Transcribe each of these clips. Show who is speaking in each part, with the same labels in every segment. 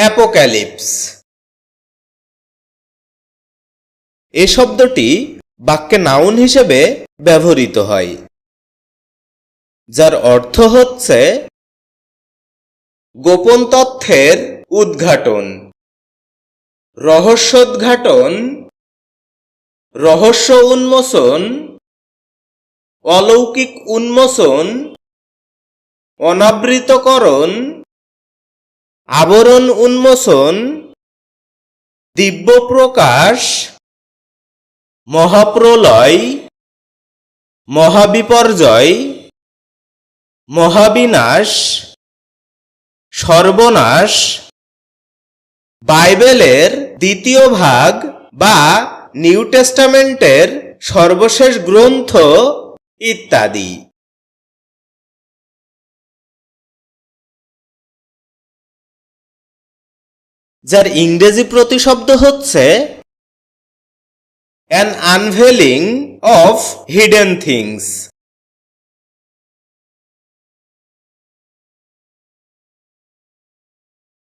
Speaker 1: Apocalypse. এ শব্দটি বাক্যে noun হিসেবে ব্যবহৃত হয়, যার অর্থ হচ্ছে গোপন তথ্যের উদ্ঘাটন রহস্যোদ্ঘাটন রহস্য উন্মোচন, অলৌকিক উন্মোচন, অনাবৃতকরণ আবরণ উন্মোচন দিব্য প্রকাশ মহাপ্রলয়, মহাবিপর্যয়, মহাবিনাশ, সর্বনাশ, বাইবেলের দ্বিতীয় ভাগ বা নিউ টেস্টামেন্টের সর্বশেষ গ্রন্থ ইত্যাদি। যার ইংরেজি প্রতিশব্দ হচ্ছে an unveiling of hidden things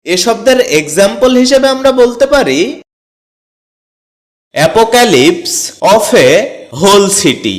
Speaker 1: এ শব্দের এক্সাম্পল হিসেবে আমরা বলতে পারি apocalypse of a whole city